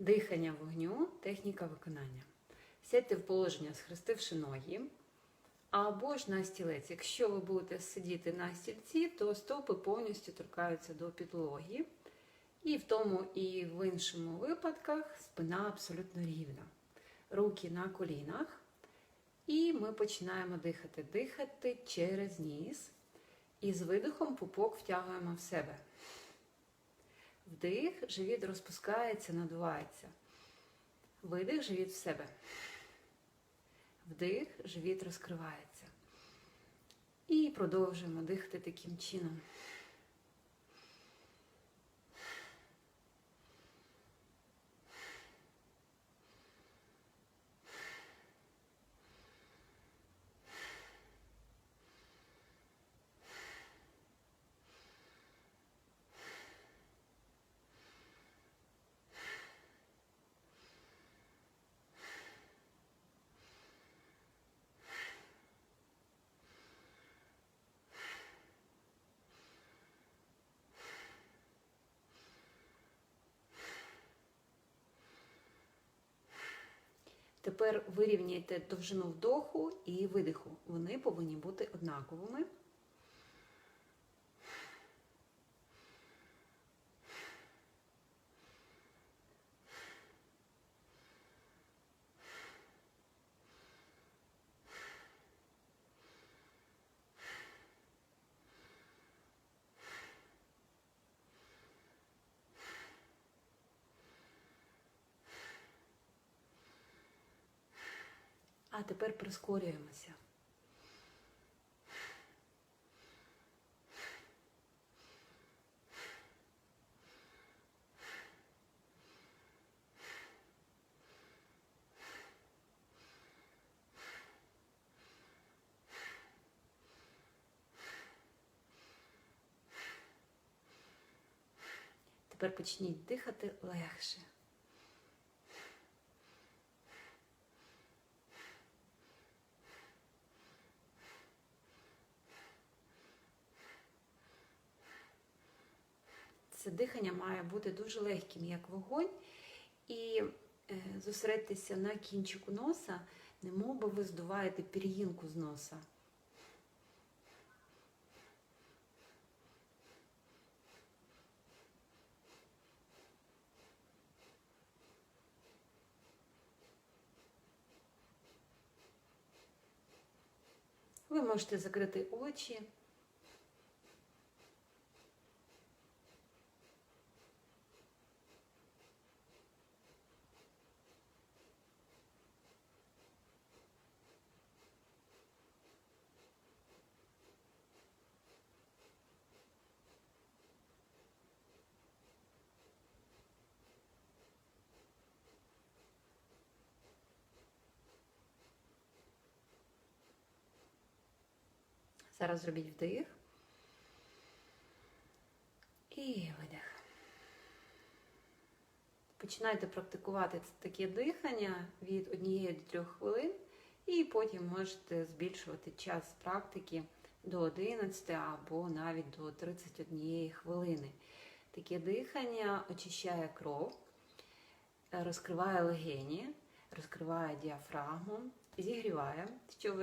Дихання вогню, техніка виконання. Сядьте в положення, схрестивши ноги, або ж на стілець. Якщо ви будете сидіти на стільці, то стопи повністю торкаються до підлоги. І в тому і в іншому випадках спина абсолютно рівна. Руки на колінах. І ми починаємо дихати. Дихати через ніс. І з видихом пупок втягуємо в себе. Вдих, живіт розпускається, надувається. Видих, живіт в себе. Вдих, живіт розкривається. І продовжуємо дихати таким чином. Тепер вирівняйте довжину вдоху і видиху. Вони повинні бути однаковими. А тепер прискорюємося. Тепер почніть дихати легше. Це дихання має бути дуже легким, як вогонь, і е, зосередьтеся на кінчику носа, немов би ви здуваєте пір'їнку з носа. Ви можете закрити очі. Зараз зробіть вдих. І видих. Починайте практикувати таке дихання від однієї до трьох хвилин, і потім можете збільшувати час практики до 11 або навіть до 31 хвилини. Таке дихання очищає кров, розкриває легені, розкриває діафрагму, зігріває, що ви